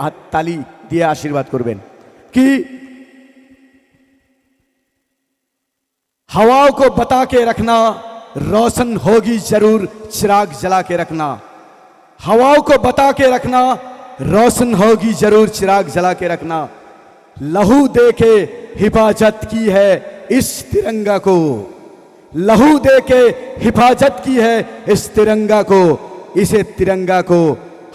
হাত তালি দিয়ে আশীর্বাদ করবেন कि हवाओं को बता के रखना रोशन होगी जरूर चिराग जला के रखना हवाओं को बता के रखना रोशन होगी जरूर चिराग जला के रखना लहू दे के हिफाजत की है इस तिरंगा को लहू दे के हिफाजत की है इस तिरंगा को इसे तिरंगा को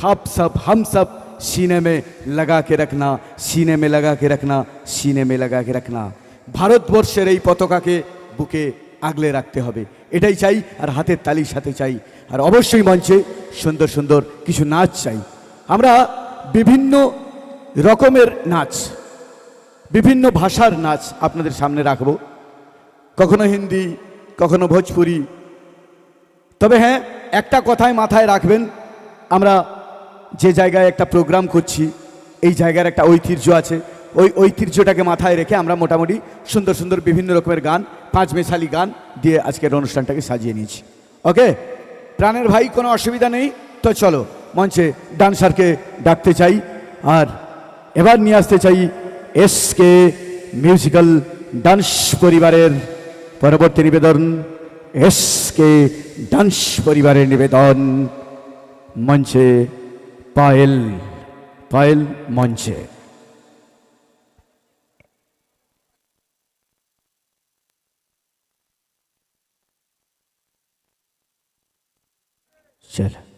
हम सब हम सब सीने में लगा के रखना सीने में लगा के रखना सीने में लगा के रखना ভারতবর্ষের এই পতাকাকে বুকে আগলে রাখতে হবে এটাই চাই আর হাতের তালির সাথে চাই আর অবশ্যই মঞ্চে সুন্দর সুন্দর কিছু নাচ চাই আমরা বিভিন্ন রকমের নাচ বিভিন্ন ভাষার নাচ আপনাদের সামনে রাখব কখনো হিন্দি কখনো ভোজপুরি তবে হ্যাঁ একটা কথায় মাথায় রাখবেন আমরা যে জায়গায় একটা প্রোগ্রাম করছি এই জায়গার একটা ঐতিহ্য আছে। ওই ঐতিহ্যটাকে মাথায় রেখে আমরা মোটামুটি সুন্দর সুন্দর বিভিন্ন রকমের গান, পাঁচ মেশালি গান দিয়ে আজকের অনুষ্ঠানটাকে সাজিয়ে নিয়েছি। ওকে প্রাণের ভাই, কোনো অসুবিধা নেই? তো চলো, মঞ্চে ডান্সারকে ডাকতে চাই, আর এবার নিয়ে আসতে চাই এসকে মিউজিক্যাল ডান্স পরিবারের পরবর্তী নিবেদন। এসকে ডান্স পরিবারের নিবেদন মঞ্চে। পায়েল পায়েল মঞ্চে চল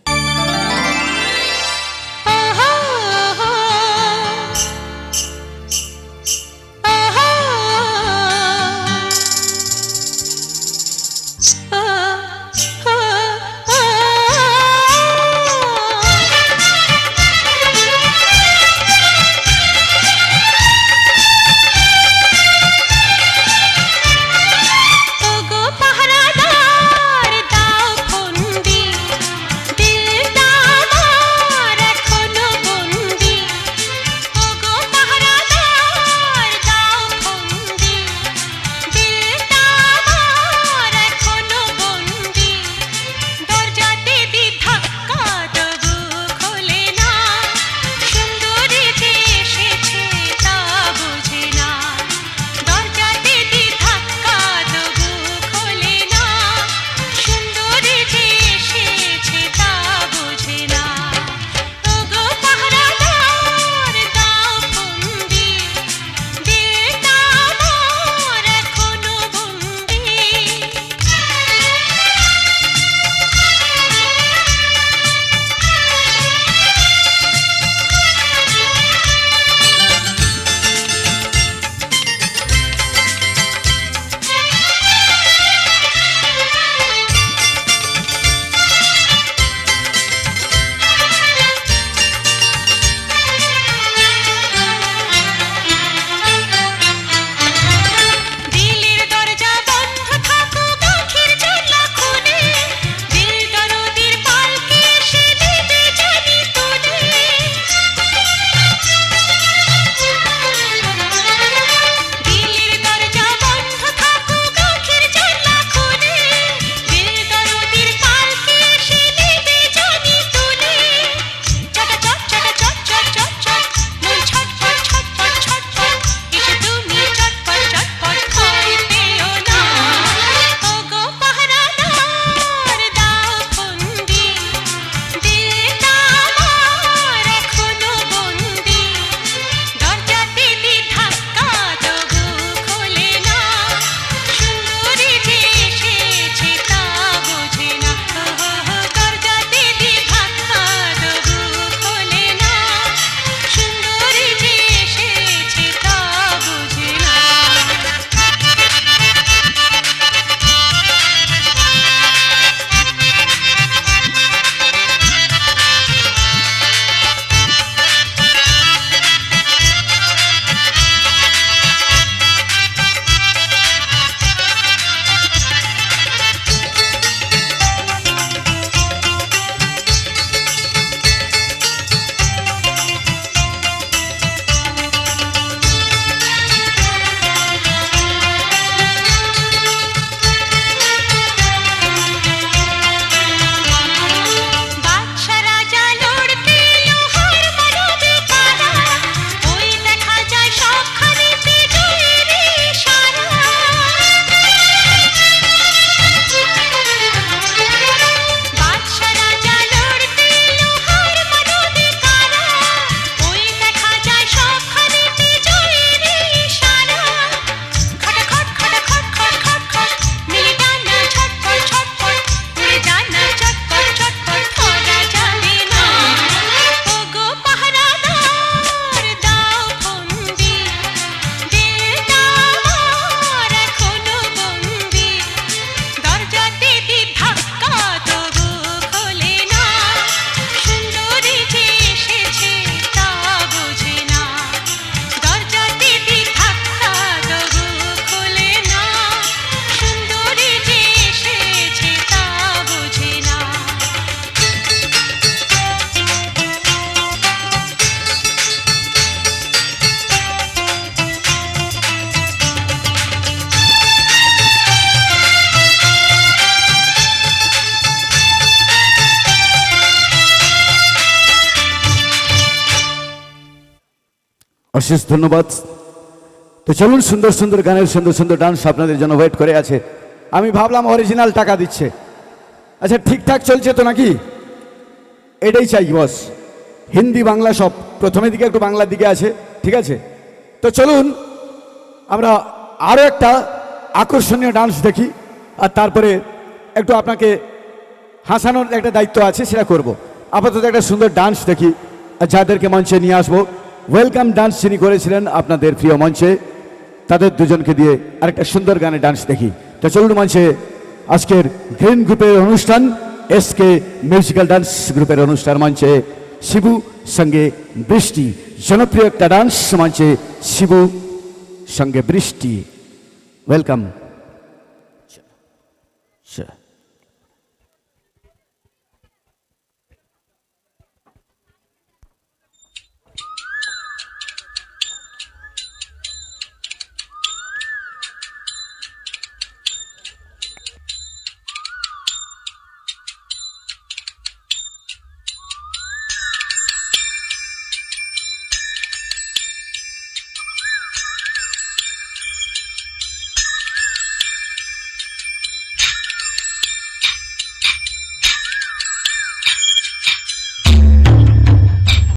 অশেষ ধন্যবাদ। তো চলুন সুন্দর সুন্দর গানের সুন্দর সুন্দর ডান্স আপনাদের জন্য ওয়েট করে আছে। আমি ভাবলাম অরিজিনাল টাকা দিচ্ছে। আচ্ছা ঠিকঠাক চলছে তো নাকি? এটাই চাই, বস। হিন্দি বাংলা সব প্রথমের দিকে একটু বাংলার দিকে আছে, ঠিক আছে? তো চলুন, আমরা আরও একটা আকর্ষণীয় ডান্স দেখি, আর তারপরে একটু আপনাকে হাসানোর একটা দায়িত্ব আছে, সেটা করব। আপাতত একটা সুন্দর ডান্স দেখি, আর যাদেরকে মঞ্চে নিয়ে আসব ওয়েলকাম ডান্স যিনি করেছিলেন আপনাদের প্রিয় মঞ্চে, তাদের দুজনকে দিয়ে আরেকটা সুন্দর গানে ডান্স দেখি। তো চলুন মঞ্চে, আজকের গ্রিন গ্রুপের অনুষ্ঠান এস কে মিউজিক্যাল ডান্স গ্রুপের অনুষ্ঠান মঞ্চে। শিবু সঙ্গে বৃষ্টি, জনপ্রিয় একটা ডান্স মঞ্চে শিবু সঙ্গে বৃষ্টি। ওয়েলকাম